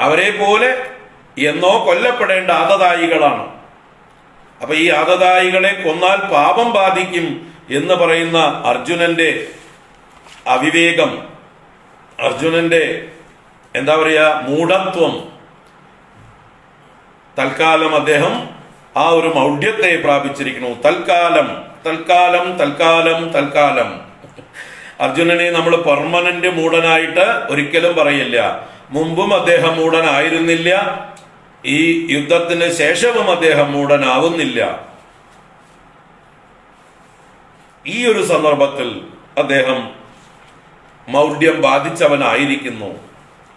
അവരെ പോലെ എന്നോ കൊല്ലപ്പെടേണ്ട ആദതായികളാണ് അപ്പൊ ഈ ആദതായികളെ കൊന്നാൽ പാപം ബാധിക്കും എന്ന് പറയുന്ന അർജുനന്റെ അവിവേകം അർജുനന്റെ എന്താ പറയുക മൂഢത്വം. തൽക്കാലം അദ്ദേഹം ആ ഒരു മൗഢ്യത്തെ പ്രാപിച്ചിരിക്കുന്നു. തൽക്കാലം തൽക്കാലം തൽക്കാലം തൽക്കാലം. അർജുനനെ നമ്മൾ പെർമനന്റ് മൂടനായിട്ട് ഒരിക്കലും പറയില്ല. മുമ്പും അദ്ദേഹം മൂടനായിരുന്നില്ല ഈ യുദ്ധത്തിന് ശേഷവും അദ്ദേഹം മൂടനാവുന്നില്ല ഈ ഒരു സന്ദർഭത്തിൽ അദ്ദേഹം മൗഢ്യം ബാധിച്ചവനായിരിക്കുന്നു.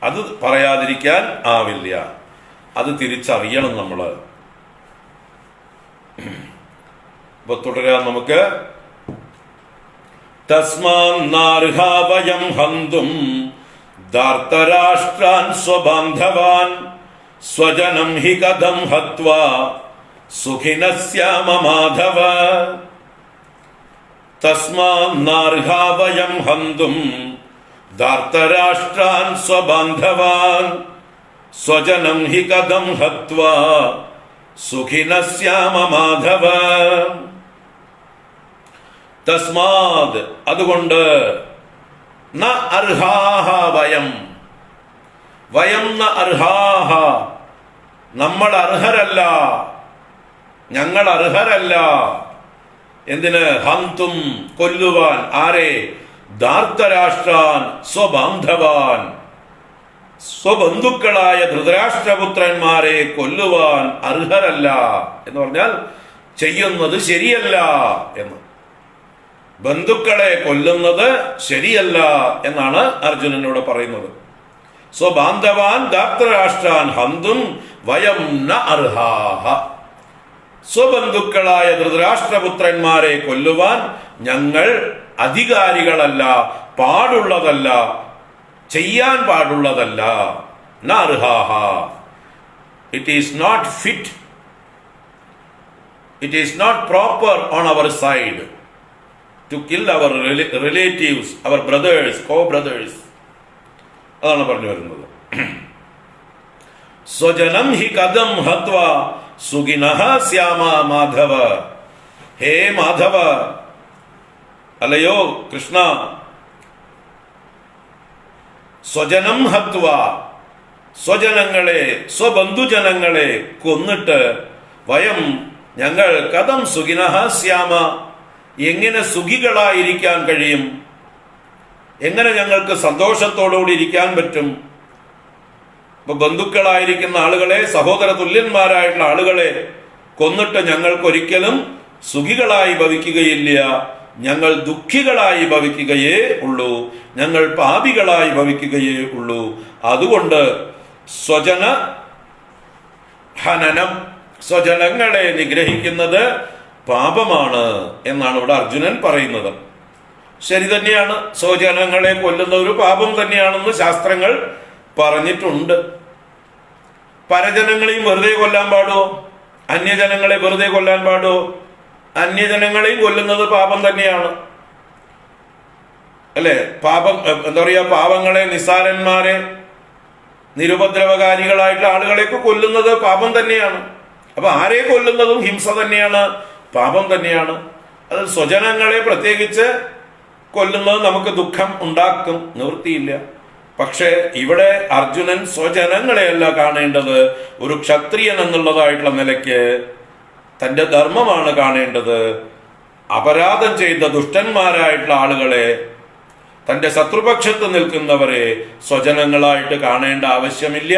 അത് പറയാതിരിക്കാൻ ആവില്ല. അത് തിരിച്ചറിയണം നമ്മൾ ഇപ്പൊ തുടരാം നമുക്ക്. തസ്മാർഹാവയം ഹന്തും ധാർത്തരാഷ്ട്രാൻ സ്വബാന്ധവാൻ സ്വജനം ഹി കഥം ഹത്വാ സുഖിനസ്യാമ മാധവ തസ്മാന്നർഹാവയം ഹന്തും ധാർത്തരാഷ്ട്രാൻ സ്വബാന്ധവാൻ സ്വജനം ഹി കഥം ഹത്വാ സുഖിനസ്യാമ മാധവ തസ്മാത് അതുകൊണ്ട് ന അർഹാഹ വയം. വയം ന അർഹാഹ. നമ്മൾ അർഹരല്ല. ഞങ്ങൾ അർഹരല്ല. എന്തിന്? ഹന്തും കൊല്ലുവാൻ. ആരെ? ധാർത്തരാഷ്ട്രാൻ സ്വബാന്ധവാൻ. സ്വബന്ധുക്കളായ ധൃതരാഷ്ട്രപുത്രന്മാരെ കൊല്ലുവാൻ അർഹരല്ല എന്ന് പറഞ്ഞാൽ ചെയ്യുന്നത് ശരിയല്ല എന്ന്. ബന്ധുക്കളെ കൊല്ലുന്നത് ശരിയല്ല എന്നാണ് അർജുനനോട് പറയുന്നത്. സോ ബാന്ധവാൻ ധാർത്തരാഷ്ട്രാൻ ഹന്തും വയം ന അർഹാഹ. സ്വബന്ധുക്കളായ ധൃതരാഷ്ട്രപുത്രന്മാരെ കൊല്ലുവാൻ ഞങ്ങൾ അധികാരികളല്ല പാടുള്ളതല്ല ചെയ്യാൻ പാടുള്ളതല്ല. നർഹാഹ it is not fit it is not proper on our side to kill our relatives our brothers co brothers അതാണ് പറഞ്ഞു വരുന്നത്. സ്വജനം ഹി കഥം ഹത്വ സുഖിനഃ ശ്യാമ മാധവ. ഹേ മാധവ. അല്ലയോ കൃഷ്ണ. സ്വജനം ഹത്വ. സ്വജനങ്ങളെ സ്വബന്ധുജനങ്ങളെ കൊന്നിട്ട് വയം ഞങ്ങൾ കഥം സുഖിനഃ ശ്യാമ എങ്ങനെ സുഖികളായിരിക്കാൻ കഴിയും? എങ്ങനെ ഞങ്ങൾക്ക് സന്തോഷത്തോടുകൂടി ഇരിക്കാൻ പറ്റും? ഇപ്പൊ ബന്ധുക്കളായിരിക്കുന്ന ആളുകളെ സഹോദര തുല്യന്മാരായിട്ടുള്ള ആളുകളെ കൊന്നിട്ട് ഞങ്ങൾക്കൊരിക്കലും സുഖികളായി ഭവിക്കുകയില്ല. ഞങ്ങൾ ദുഃഖികളായി ഭവിക്കുകയേ ഉള്ളൂ. ഞങ്ങൾ പാപികളായി ഭവിക്കുകയേ ഉള്ളൂ. അതുകൊണ്ട് സ്വജന ഹനനം സ്വജനങ്ങളെ നിഗ്രഹിക്കുന്നത് പാപമാണ് എന്നാണ് ഇവിടെ അർജുനൻ പറയുന്നത്. ശരി തന്നെയാണ്. സ്വജനങ്ങളെ കൊല്ലുന്ന ഒരു പാപം തന്നെയാണെന്ന് ശാസ്ത്രങ്ങൾ പറഞ്ഞിട്ടുണ്ട്. പരജനങ്ങളെയും വെറുതെ കൊല്ലാൻ പാടോ? അന്യജനങ്ങളെ വെറുതെ കൊല്ലാൻ പാടോ? അന്യജനങ്ങളെയും കൊല്ലുന്നത് പാപം തന്നെയാണ്. അല്ലെ? പാപം എന്താ പറയാ പാപങ്ങളെ നിസാരന്മാരെ നിരുപദ്രവകാരികളായിട്ടുള്ള ആളുകളെയൊക്കെ കൊല്ലുന്നത് പാപം തന്നെയാണ്. അപ്പൊ ആരെ കൊല്ലുന്നതും ഹിംസ തന്നെയാണ്. പാപം തന്നെയാണ്. അത് സ്വജനങ്ങളെ പ്രത്യേകിച്ച് കൊല്ലുന്നത് നമുക്ക് ദുഃഖം ഉണ്ടാക്കും. നിവൃത്തിയില്ല. പക്ഷേ ഇവിടെ അർജുനൻ സ്വജനങ്ങളെയല്ല കാണേണ്ടത്. ഒരു ക്ഷത്രിയൻ എന്നുള്ളതായിട്ടുള്ള നിലയ്ക്ക് തന്റെ ധർമ്മമാണ് കാണേണ്ടത്. അപരാധം ചെയ്ത ദുഷ്ടന്മാരായിട്ടുള്ള ആളുകളെ തന്റെ ശത്രുപക്ഷത്ത് നിൽക്കുന്നവരെ സ്വജനങ്ങളായിട്ട് കാണേണ്ട ആവശ്യമില്ല.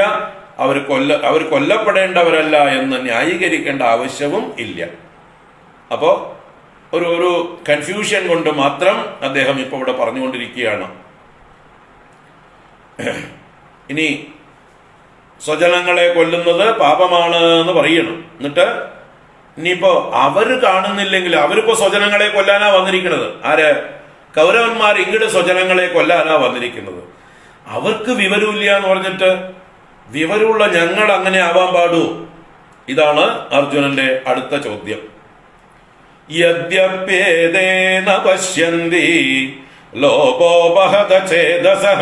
അവർ കൊല്ല അവർ കൊല്ലപ്പെടേണ്ടവരല്ല എന്ന് ന്യായീകരിക്കേണ്ട ആവശ്യവും ഇല്ല. അപ്പോ ഒരു ഒരു കൺഫ്യൂഷൻ കൊണ്ട് മാത്രം അദ്ദേഹം ഇപ്പോൾ ഇവിടെ പറഞ്ഞുകൊണ്ടിരിക്കുകയാണ്. ഇനി സ്വജനങ്ങളെ കൊല്ലുന്നത് പാപമാണ് എന്ന് പറയണം. എന്നിട്ട് ഇനിയിപ്പോ അവർ കാണുന്നില്ലെങ്കിൽ അവരിപ്പോ സ്വജനങ്ങളെ കൊല്ലാനാ വന്നിരിക്കുന്നത്. ആര്? കൗരവന്മാർ ഇങ്ങട് സ്വജനങ്ങളെ കൊല്ലാനാ വന്നിരിക്കുന്നത്. അവർക്ക് വിവരമില്ല എന്ന് പറഞ്ഞിട്ട് വിവരമുള്ള ഞങ്ങൾ അങ്ങനെ ആവാൻ പാടൂ. ഇതാണ് അർജുനന്റെ അടുത്ത ചോദ്യം. യദ്യപ്യേതേന പശ്യന്തി ലോകോപഹത ചേതസഃ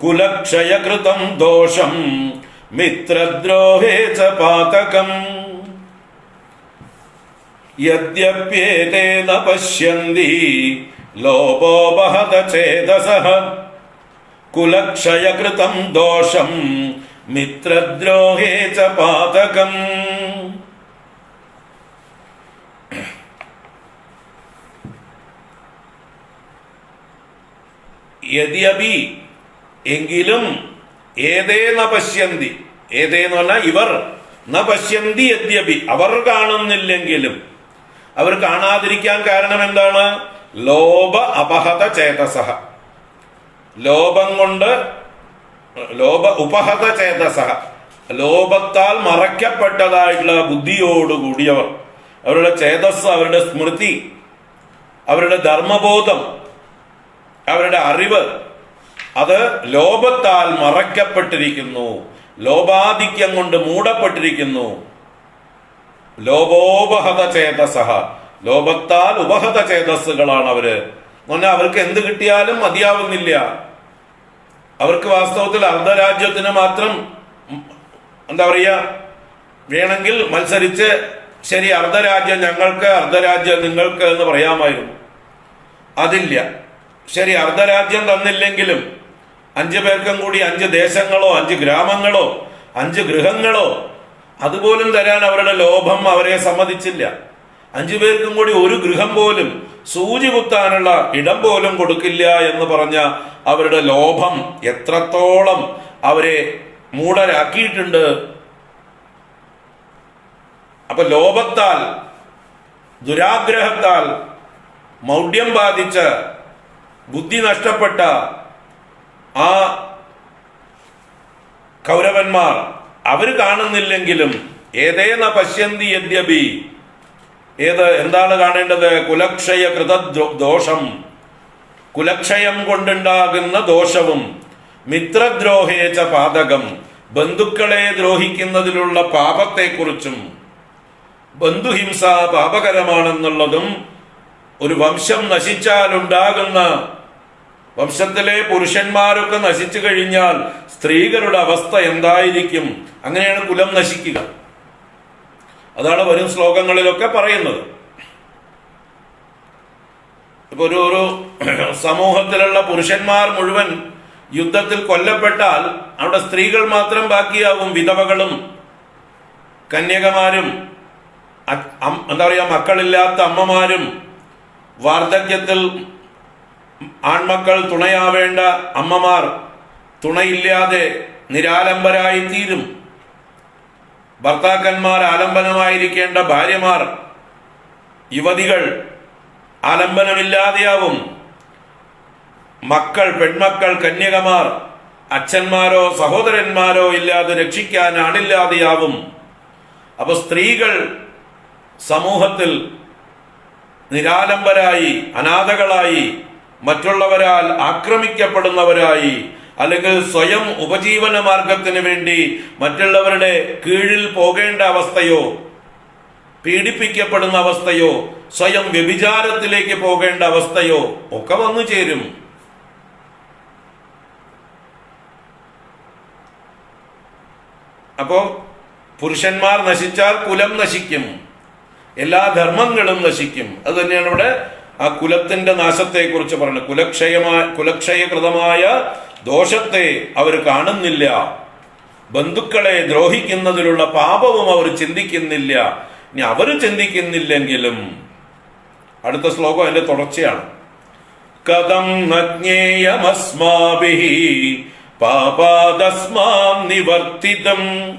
കുലക്ഷയകൃതം ദോഷം മിത്രദ്രോഹേ ച പാതകം യദ്യപ്യേതേ ന പശ്യന്തി ലോപോപഹത ചേതസഃ കുലക്ഷയകൃതം ദോഷം മിത്രദ്രോഹേ ച പാതകം യദ്യപി. എങ്കിലും ഏതേ ന പശ്യന്തി. ഏതേന്ന് പറഞ്ഞാൽ ഇവർ. ന പശ്യന്തി യദ്യപി. അവർ കാണുന്നില്ലെങ്കിലും. അവർ കാണാതിരിക്കാൻ കാരണം എന്താണ്? ലോഭ അപഹത ചേതസഹ. ലോഭം കൊണ്ട് ലോഭ ഉപഹത ചേതസഹ. ലോഭത്താൽ മറയ്ക്കപ്പെട്ടതായിട്ടുള്ള ബുദ്ധിയോടുകൂടിയവർ. അവരുടെ ചേതസ് അവരുടെ സ്മൃതി അവരുടെ ധർമ്മബോധം അവരുടെ അറിവ് അത് ലോഭത്താൽ മറയ്ക്കപ്പെട്ടിരിക്കുന്നു. ലോപാധിക്യം കൊണ്ട് മൂടപ്പെട്ടിരിക്കുന്നു. ലോപോപഹത ചേതസഹ ലോഭത്താൽ ഉപഹത ചേതസ്സുകളാണ് അവർ. എന്ന് പറഞ്ഞാൽ അവർക്ക് എന്ത് കിട്ടിയാലും മതിയാവുന്നില്ല. അവർക്ക് വാസ്തവത്തിൽ അർദ്ധരാജ്യത്തിന് മാത്രം എന്താ പറയുക വേണമെങ്കിൽ മത്സരിച്ച് ശരി അർദ്ധരാജ്യം ഞങ്ങൾക്ക് അർദ്ധരാജ്യം നിങ്ങൾക്ക് എന്ന് പറയാമായിരുന്നു. അതില്ല. ശരി അർദ്ധരാജ്യം തന്നില്ലെങ്കിലും അഞ്ച് പേർക്കും കൂടി അഞ്ച് ദേശങ്ങളോ അഞ്ച് ഗ്രാമങ്ങളോ അഞ്ച് ഗൃഹങ്ങളോ അതുപോലും തരാൻ അവരുടെ ലോഭം അവരെ സമ്മതിച്ചില്ല. അഞ്ചു പേർക്കും കൂടി ഒരു ഗൃഹം പോലും സൂചി കുത്താനുള്ള ഇടം പോലും കൊടുക്കില്ല എന്ന് പറഞ്ഞ അവരുടെ ലോഭം എത്രത്തോളം അവരെ മൂടരാക്കിയിട്ടുണ്ട്. അപ്പൊ ലോഭത്താൽ ദുരാഗ്രഹത്താൽ മൗഢ്യം ബാധിച്ച് ബുദ്ധി നഷ്ടപ്പെട്ട ആ കൗരവന്മാർ അവർ കാണുന്നില്ലെങ്കിലും ഏതേന പശ്യന്തി യദ്യപി ഏത് എന്താണ് കാണേണ്ടത്? കുലക്ഷയ കൃത ദോഷം. കുലക്ഷയം കൊണ്ടുണ്ടാകുന്ന ദോഷവും മിത്രദ്രോഹേച്ച പാതകം. ബന്ധുക്കളെ ദ്രോഹിക്കുന്നതിലുള്ള പാപത്തെക്കുറിച്ചും ബന്ധുഹിംസ പാപകരമാണെന്നുള്ളതും ഒരു വംശം നശിച്ചാലുണ്ടാകുന്ന വംശത്തിലെ പുരുഷന്മാരൊക്കെ നശിച്ചു കഴിഞ്ഞാൽ സ്ത്രീകളുടെ അവസ്ഥ എന്തായിരിക്കും? അങ്ങനെയാണ് കുലം നശിക്കുക. അതാണ് വരും ശ്ലോകങ്ങളിലൊക്കെ പറയുന്നത്. ഇപ്പൊ ഒരു ഒരു സമൂഹത്തിലുള്ള പുരുഷന്മാർ മുഴുവൻ യുദ്ധത്തിൽ കൊല്ലപ്പെട്ടാൽ അവിടെ സ്ത്രീകൾ മാത്രം ബാക്കിയാവും വിധവകളും കന്യകമാരും എന്താ പറയുക മക്കളില്ലാത്ത അമ്മമാരും വാർദ്ധക്യത്തിൽ ആൺമക്കൾ തുണയാവേണ്ട അമ്മമാർ തുണയില്ലാതെ നിരാലംബരായി തീരും. ഭർത്താക്കന്മാർ ആലംബനമായിരിക്കേണ്ട ഭാര്യമാർ യുവതികൾ ആലംബനമില്ലാതെയാവും. മക്കൾ പെൺമക്കൾ കന്യകമാർ അച്ഛന്മാരോ സഹോദരന്മാരോ ഇല്ലാതെ രക്ഷിക്കാൻ ആളില്ലാതെയാവും അപ്പോൾ സ്ത്രീകൾ സമൂഹത്തിൽ നിരാലംബരായി അനാഥകളായി മറ്റുള്ളവരാൽ ആക്രമിക്കപ്പെടുന്നവരായി അല്ലെങ്കിൽ സ്വയം ഉപജീവന മാർഗത്തിന് വേണ്ടി മറ്റുള്ളവരുടെ കീഴിൽ പോകേണ്ട അവസ്ഥയോ പീഡിപ്പിക്കപ്പെടുന്ന അവസ്ഥയോ സ്വയം വ്യഭിചാരത്തിലേക്ക് പോകേണ്ട അവസ്ഥയോ ഒക്കെ വന്നു ചേരും. അപ്പോ പുരുഷന്മാർ നശിച്ചാൽ കുലം നശിക്കും. എല്ലാ ധർമ്മങ്ങളും നശിക്കും. അത് തന്നെയാണ് ഇവിടെ ആ കുലത്തിന്റെ നാശത്തെ കുറിച്ച് പറഞ്ഞു കുലക്ഷയമായ കുലക്ഷയകൃതമായ ദോഷത്തെ അവർ കാണുന്നില്ല. ബന്ധുക്കളെ ദ്രോഹിക്കുന്നതിലുള്ള പാപവും അവർ ചിന്തിക്കുന്നില്ല. ഇനി അവർ ചിന്തിക്കുന്നില്ലെങ്കിലും അടുത്ത ശ്ലോകം അതിന്റെ തുടർച്ചയാണ്. കഥം നിവർത്തിതം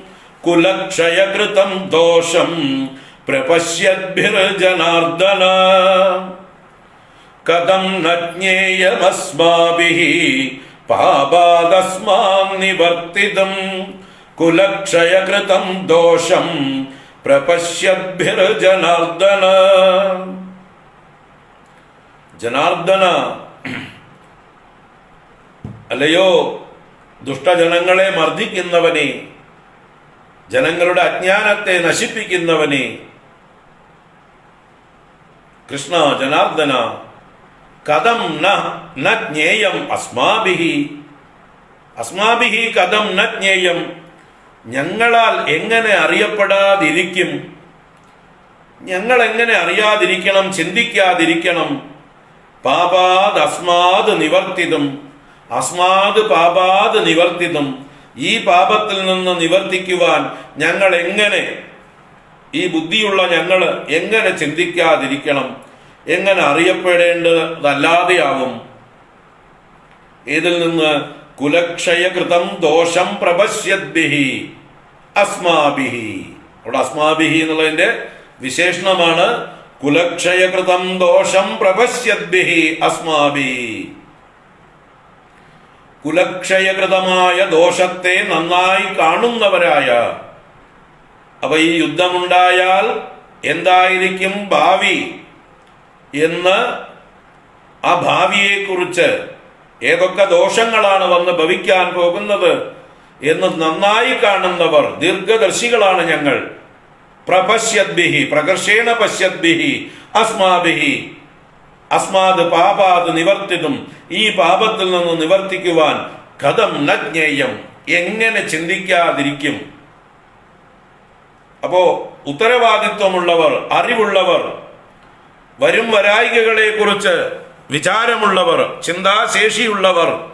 കുലക്ഷയകൃതം ദോഷം പ്രപശ്യദ്ഭിർജനാർദ്ദന. കഥം നജ്ഞേയമസ്മാഭി പാപാദസ്മാം നിവർത്തിതം കുലക്ഷയകൃതം ദോഷം പ്രപശ്യദ്ഭിർജനാർദ്ദന. ജനാർദ്ദന അല്ലയോ? ദുഷ്ടജനങ്ങളെ മർദ്ദിക്കുന്നവനെ ജനങ്ങളുടെ അജ്ഞാനത്തെ നശിപ്പിക്കുന്നവനെ. കൃഷ്ണ ജനാർദ്ദന കഥം ന ന ജ്ഞേയം അസ്മാഭിഹി. അസ്മാഭിഹി കഥം ന ജ്ഞേയം. ഞങ്ങളാൽ എങ്ങനെ അറിയപ്പെടാതിരിക്കും? ഞങ്ങൾ എങ്ങനെ അറിയാതിരിക്കണം ചിന്തിക്കാതിരിക്കണം? പാപാത് അസ്മാത് നിവർത്തിതും. അസ്മാത് പാപാത് നിവർത്തിതും. ഈ പാപത്തിൽ നിന്ന് നിവർത്തിക്കുവാൻ ഞങ്ങൾ എങ്ങനെ ഈ ബുദ്ധിയുള്ള ഞങ്ങൾ എങ്ങനെ ചിന്തിക്കാതിരിക്കണം? എങ്ങനെ അറിയപ്പെടേണ്ടതല്ലാതെയാവും. ഇതിൽ നിന്ന് കുലക്ഷയകൃതം ദോഷം പ്രപശ്യദ്ഭിഹി അസ്മാഭിഹി അവിടെ അസ്മാഭിഹി എന്നുള്ളതിന്റെ വിശേഷണമാണ് കുലക്ഷയകൃതം ദോഷം പ്രപശ്യദ്ഭിഹി അസ്മാഭി കുലക്ഷയകൃതമായ ദോഷത്തെ നന്നായി കാണുന്നവരായ അപ്പൊ ഈ യുദ്ധമുണ്ടായാൽ എന്തായിരിക്കും ഭാവി? എന്ന് ആ ഭാവിയെക്കുറിച്ച് ഏതൊക്കെ ദോഷങ്ങളാണ് വന്ന് ഭവിക്കാൻ പോകുന്നത് എന്ന് നന്നായി കാണുന്നവർ ദീർഘദർശികളാണ് ഞങ്ങൾ. പ്രപശ്യദ്ഭിഹി പ്രകർഷേണ പശ്യദ്ഭിഹി അസ്മാഭിഹി അസ്മാത് പാപാത് നിവർത്തിതും ഈ പാപത്തിൽ നിന്ന് നിവർത്തിക്കുവാൻ കഥം നജ്ഞേയം എങ്ങനെ ചിന്തിക്കാതിരിക്കും? അപ്പോ ഉത്തരവാദിത്വമുള്ളവർ അറിവുള്ളവർ വരും വരായികകളെ കുറിച്ച് വിചാരമുള്ളവർ ചിന്താശേഷിയുള്ളവർ.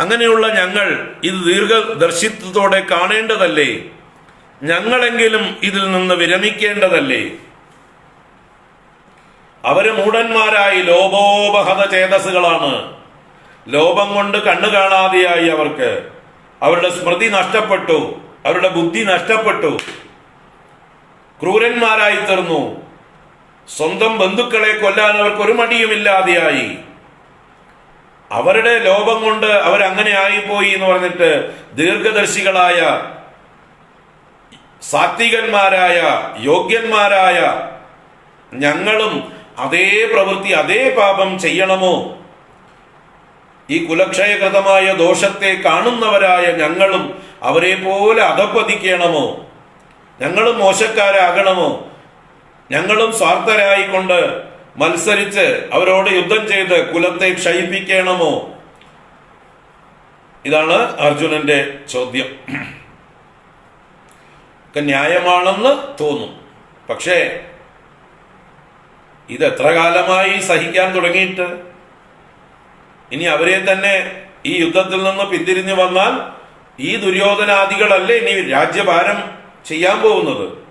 അങ്ങനെയുള്ള ഞങ്ങൾ ഇത് ദീർഘദർശിത്വത്തോടെ കാണേണ്ടതല്ലേ? ഞങ്ങളെങ്കിലും ഇതിൽ നിന്ന് വിരമിക്കേണ്ടതല്ലേ? അവർ മൂടന്മാരായി ലോപോപഹത ചേതസ്സുകളാണ്. ലോപം കൊണ്ട് കണ്ണു കാണാതെയായി അവർക്ക്. അവരുടെ സ്മൃതി നഷ്ടപ്പെട്ടു. അവരുടെ ബുദ്ധി നഷ്ടപ്പെട്ടു. ക്രൂരന്മാരായി തീർന്നു. സ്വന്തം ബന്ധുക്കളെ കൊല്ലാൻ അവർക്ക് ഒരു മടിയുമില്ലാതെയായി. അവരുടെ ലോപം കൊണ്ട് അവരങ്ങനെ ആയിപ്പോയി എന്ന് പറഞ്ഞിട്ട് ദീർഘദർശികളായ സാത്വികന്മാരായ യോഗ്യന്മാരായ ഞങ്ങളും അതേ പ്രവൃത്തി അതേ പാപം ചെയ്യണമോ? ഈ കുലക്ഷയകൃതമായ ദോഷത്തെ കാണുന്നവരായ ഞങ്ങളും അവരെ പോലെ അധപ്പതിക്കണമോ ഞങ്ങളും മോശക്കാരാകണമോ? ഞങ്ങളും സ്വാർത്ഥരായിക്കൊണ്ട് മത്സരിച്ച് അവരോട് യുദ്ധം ചെയ്ത് കുലത്തെ ക്ഷയിപ്പിക്കണമോ? ഇതാണ് അർജുനന്റെ ചോദ്യം. ഒക്കെ ന്യായമാണെന്ന് തോന്നും. പക്ഷേ ഇത് എത്ര കാലമായി സഹിക്കാൻ തുടങ്ങിയിട്ട്? ഇനി അവരെ തന്നെ ഈ യുദ്ധത്തിൽ നിന്ന് പിന്തിരിഞ്ഞു വന്നാൽ ഈ ദുര്യോധനാദികളല്ലേ ഇനി രാജ്യഭാരം ചെയ്യാൻ പോകുന്നത്?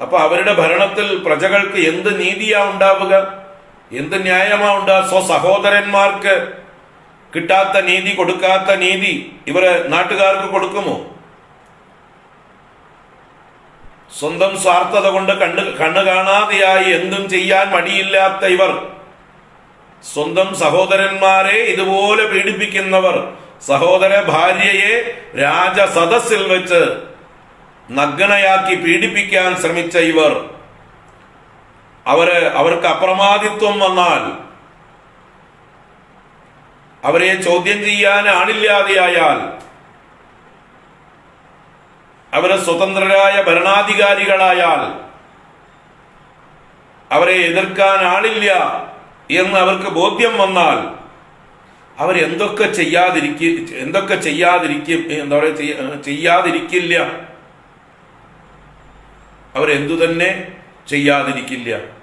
അപ്പൊ അവരുടെ ഭരണത്തിൽ പ്രജകൾക്ക് എന്ത് നീതിയാ ഉണ്ടാവുക? എന്ത് ന്യായമാ ഉണ്ടാ? സ്വ സഹോദരന്മാർക്ക് കിട്ടാത്ത നീതി കൊടുക്കാത്ത നീതി ഇവർ നാട്ടുകാർക്ക് കൊടുക്കുമോ? സ്വന്തം സ്വാർത്ഥത കൊണ്ട് കണ്ണ് കണ്ണു കാണാതെയായി എന്തും ചെയ്യാൻ മടിയില്ലാത്ത ഇവർ. സ്വന്തം സഹോദരന്മാരെ ഇതുപോലെ പീഡിപ്പിക്കുന്നവർ. സഹോദര ഭാര്യയെ രാജസദസ്സിൽ വെച്ച് നഗ്നയാക്കി പീഡിപ്പിക്കാൻ ശ്രമിച്ച ഇവർ അവർ അവർക്ക് അപ്രമാദിത്വം വന്നാൽ അവരെ ചോദ്യം ചെയ്യാൻ ആളില്ലാതെയായാൽ അവരെ സ്വതന്ത്രരായ ഭരണാധികാരികളായാൽ അവരെ എതിർക്കാൻ ആളില്ല എന്ന് അവർക്ക് ബോധ്യം വന്നാൽ അവരെന്തൊക്കെ ചെയ്യാതിരിക്കും എന്തൊക്കെ ചെയ്യാതിരിക്കും എന്താ പറയുക ചെയ്യാതിരിക്കില്ല. അവരെന്തു തന്നെ ചെയ്യാതിരിക്കില്ല.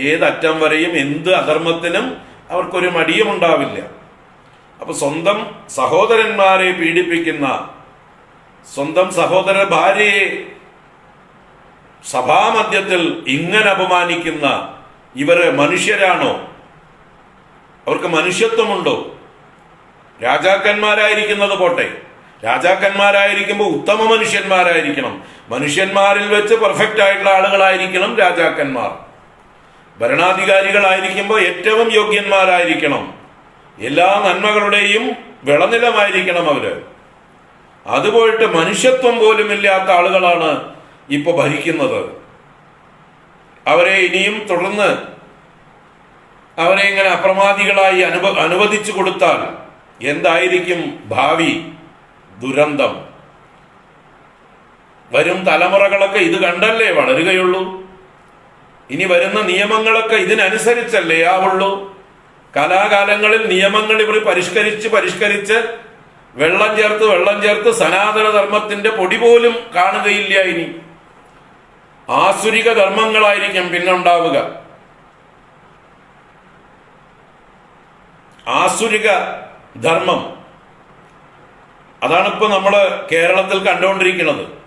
ഏതറ്റം വരെയും എന്ത് അധർമ്മത്തിനും അവർക്കൊരു മടിയും ഉണ്ടാവില്ല. അപ്പൊ സ്വന്തം സഹോദരന്മാരെ പീഡിപ്പിക്കുന്ന സ്വന്തം സഹോദര ഭാര്യയെ സഭാമധ്യത്തിൽ ഇങ്ങനെ അപമാനിക്കുന്ന ഇവർ മനുഷ്യരാണോ? അവർക്ക് മനുഷ്യത്വമുണ്ടോ? രാജാക്കന്മാരായിരിക്കുന്നത് പോട്ടെ. രാജാക്കന്മാരായിരിക്കുമ്പോൾ ഉത്തമ മനുഷ്യന്മാരായിരിക്കണം. മനുഷ്യന്മാരിൽ വെച്ച് പെർഫെക്റ്റ് ആയിട്ടുള്ള ആളുകളായിരിക്കണം രാജാക്കന്മാർ. ഭരണാധികാരികളായിരിക്കുമ്പോൾ ഏറ്റവും യോഗ്യന്മാരായിരിക്കണം. എല്ലാ നന്മകളുടെയും വിളനിലമായിരിക്കണം അവർ. അതുപോയിട്ട് മനുഷ്യത്വം പോലും ഇല്ലാത്ത ആളുകളാണ് ഇപ്പൊ ഭരിക്കുന്നത്. അവരെ ഇനിയും തുടർന്ന് അവരെ ഇങ്ങനെ അപ്രമാദികളായി അനുവ അനുവദിച്ചു കൊടുത്താൽ എന്തായിരിക്കും ഭാവി? ദുരന്തം. വരും തലമുറകളൊക്കെ ഇത് കണ്ടല്ലേ? വളരുകയുള്ളൂ. ഇനി വരുന്ന നിയമങ്ങളൊക്കെ ഇതിനനുസരിച്ചല്ലേ ആവുള്ളൂ. കലാകാലങ്ങളിൽ നിയമങ്ങൾ ഇവർ പരിഷ്കരിച്ച് പരിഷ്കരിച്ച് വെള്ളം ചേർത്ത് വെള്ളം ചേർത്ത് സനാതന ധർമ്മത്തിന്റെ പൊടി പോലും കാണുകയില്ല ഇനി. ആസുരിക ധർമ്മങ്ങളായിരിക്കും പിന്നുണ്ടാവുക ആസുരിക ധർമ്മം. അതാണ് ഇപ്പൊ നമ്മൾ കേരളത്തിൽ കണ്ടുകൊണ്ടിരിക്കുന്നത്.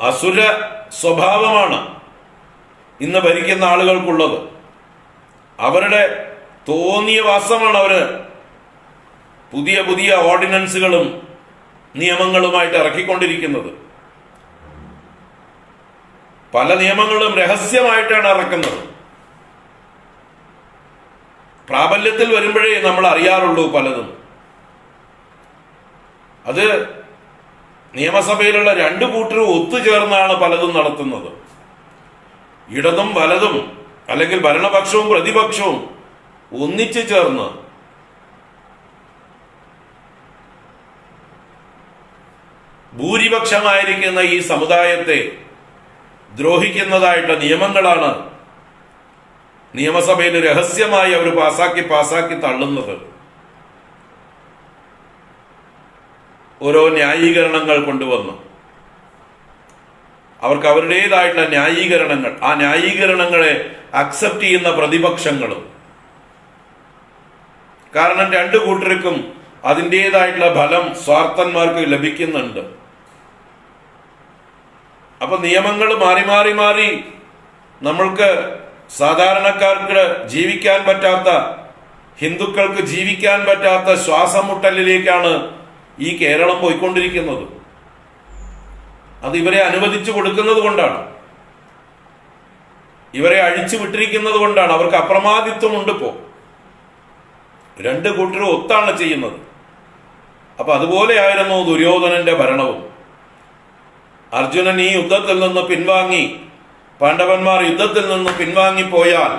അസുര സ്വഭാവമാണ് ഇന്ന് ഭരിക്കുന്ന ആളുകൾക്കുള്ളത്. അവരുടെ തോന്നിയ വാസമാണ് അവർ പുതിയ പുതിയ ഓർഡിനൻസുകളും നിയമങ്ങളുമായിട്ട് ഇറക്കിക്കൊണ്ടിരിക്കുന്നത്. പല നിയമങ്ങളും രഹസ്യമായിട്ടാണ് ഇറക്കുന്നത്. പ്രാബല്യത്തിൽ വരുമ്പോഴേ നമ്മൾ അറിയാറുള്ളൂ പലതും. അത് നിയമസഭയിലുള്ള രണ്ടു കൂട്ടരും ഒത്തുചേർന്നാണ് പലതും നടത്തുന്നത്. ഇടതും വലതും അല്ലെങ്കിൽ ഭരണപക്ഷവും പ്രതിപക്ഷവും ഒന്നിച്ചു ചേർന്ന് ഭൂരിപക്ഷമായിരിക്കുന്ന ഈ സമുദായത്തെ ദ്രോഹിക്കുന്നതായിട്ട് നിയമങ്ങളാണ് നിയമസഭയിൽ രഹസ്യമായി അവർ പാസാക്കി പാസാക്കി തള്ളുന്നത്. ഓരോ ന്യായീകരണങ്ങൾ കൊണ്ടുവന്നു. അവർക്ക് അവരുടേതായിട്ടുള്ള ന്യായീകരണങ്ങൾ. ആ ന്യായീകരണങ്ങളെ അക്സെപ്റ്റ് ചെയ്യുന്ന പ്രതിപക്ഷങ്ങളും. കാരണം രണ്ടു കൂട്ടർക്കും അതിന്റെതായിട്ടുള്ള ഫലം സ്വാർത്ഥന്മാർക്ക് ലഭിക്കുന്നുണ്ട്. അപ്പൊ നിയമങ്ങൾ മാറി മാറി മാറി നമ്മൾക്ക് സാധാരണക്കാർക്ക് ജീവിക്കാൻ പറ്റാത്ത ഹിന്ദുക്കൾക്ക് ജീവിക്കാൻ പറ്റാത്ത ശ്വാസം മുട്ടലിലേക്കാണ് ഈ കേരളം പോയിക്കൊണ്ടിരിക്കുന്നത്. അത് ഇവരെ അനുവദിച്ചു കൊടുക്കുന്നത് കൊണ്ടാണ്. ഇവരെ അഴിച്ചു വിട്ടിരിക്കുന്നത് കൊണ്ടാണ്. അവർക്ക് അപ്രമാദിത്വമുണ്ട് ഇപ്പോ. രണ്ട് കൂട്ടരും ഒത്താണ് ചെയ്യുന്നത്. അപ്പൊ അതുപോലെയായിരുന്നു ദുര്യോധനന്റെ ഭരണവും. അർജുനൻ ഈ യുദ്ധത്തിൽ നിന്ന് പിൻവാങ്ങി പാണ്ഡവന്മാർ യുദ്ധത്തിൽ നിന്ന് പിൻവാങ്ങിപ്പോയാൽ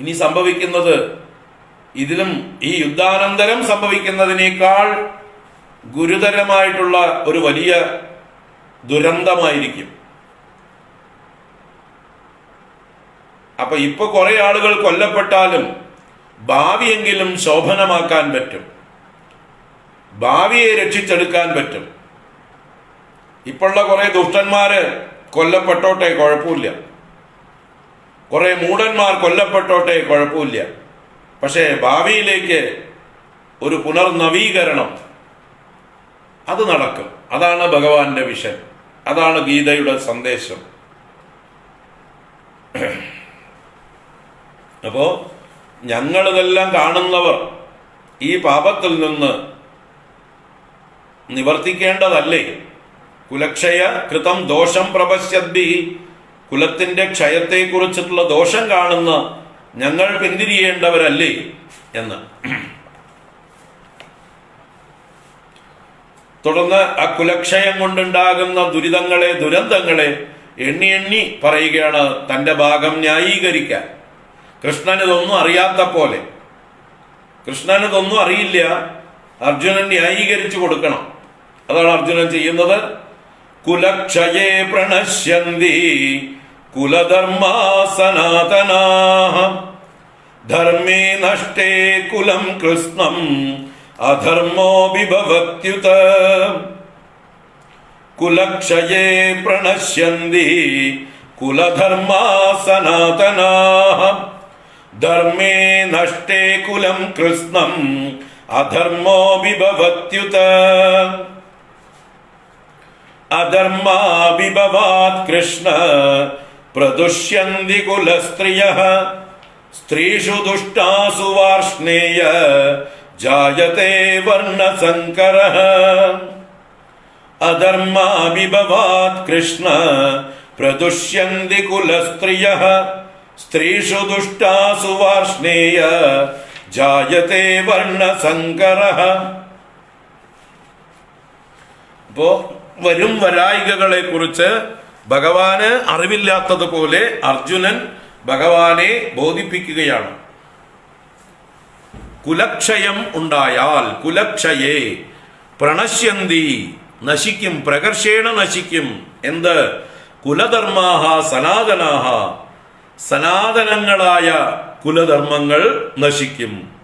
ഇനി സംഭവിക്കുന്നത് ഇതിലും ഈ യുദ്ധാനന്തരം സംഭവിക്കുന്നതിനേക്കാൾ ഗുരുതരമായിട്ടുള്ള ഒരു വലിയ ദുരന്തമായിരിക്കും. അപ്പൊ ഇപ്പൊ കുറെ ആളുകൾ കൊല്ലപ്പെട്ടാലും ഭാവിയെങ്കിലും ശോഭനമാക്കാൻ പറ്റും. ഭാവിയെ രക്ഷിച്ചെടുക്കാൻ പറ്റും. ഇപ്പോഴുള്ള കുറെ ദുഷ്ടന്മാര് കൊല്ലപ്പെട്ടോട്ടെ കുഴപ്പമില്ല. കുറെ മൂടന്മാർ കൊല്ലപ്പെട്ടോട്ടെ കുഴപ്പമില്ല. പക്ഷേ ഭാവിയിലേക്ക് ഒരു പുനർനവീകരണം അത് നടക്കും. അതാണ് ഭഗവാന്റെ വിഷൻ. അതാണ് ഗീതയുടെ സന്ദേശം. അപ്പോ ഞങ്ങളിതെല്ലാം കാണുന്നവർ ഈ പാപത്തിൽ നിന്ന് നിവർത്തിക്കേണ്ടതല്ലേ? കുലക്ഷയ കൃതം ദോഷം പ്രപശ്യദ്ഭി. കുലത്തിന്റെ ക്ഷയത്തെക്കുറിച്ചിട്ടുള്ള ദോഷം കാണുന്ന ഞങ്ങൾ പിന്തിരിയേണ്ടവരല്ലേ എന്ന്. തുടർന്ന് ആ കുലക്ഷയം കൊണ്ടുണ്ടാകുന്ന ദുരിതങ്ങളെ ദുരന്തങ്ങളെ എണ്ണി എണ്ണി പറയുകയാണ് തന്റെ ഭാഗം ന്യായീകരിക്കാൻ. കൃഷ്ണൻ ഇതൊന്നും അറിയാത്ത പോലെ. കൃഷ്ണൻ ഇതൊന്നും അറിയില്ല. അർജുനൻ ന്യായീകരിച്ചു കൊടുക്കണം. അതാണ് അർജുനൻ ചെയ്യുന്നത്. കുലക്ഷയേ പ്രണശ്യന്തി കുലധർമാ സനാതനാ ധർമ്മേ നഷ്ടേ കുലം കൃഷ്ണം അധർമ്മോ വിഭവത്യുത കുലക്ഷയേ പ്രണശ്യന്തി കുലധർമാ സനാതനാ ധർമ്മേ നഷ്ടേ കുലം കൃഷ്ണം അധർമ്മോ വിഭവത്യുത അധർമാ വിഭവാത് കൃഷ്ണ പ്രദുഷ്യന്തി കുലസ്ത്രിയ സ്ത്രീഷു ദുഷ്ടാസു വാർഷ്ണേയ ജായത്തെ വർണസങ്കര അധർമാ വിഭവാത് കൃഷ്ണ പ്രദുഷ്യന്തി स्त्रीषु ദുഷ്ടാസു വാർഷ്ണേയ ജായത്തെ വർണസങ്കര അപ്പോ വരും വരായികകളെ കുറിച്ച് ഭഗവാന് അറിവില്ലാത്തതുപോലെ അർജുനൻ ഭഗവാനെ ബോധിപ്പിക്കുകയാണ്. കുലക്ഷയം ഉണ്ടായാൽ കുലക്ഷയെ പ്രണശ്യന്തി നശിക്കും പ്രകർഷേണ നശിക്കും. എന്ത്? കുലധർമാഹ സനാതനാഹ. സനാതനങ്ങളായ കുലധർമ്മങ്ങൾ നശിക്കും.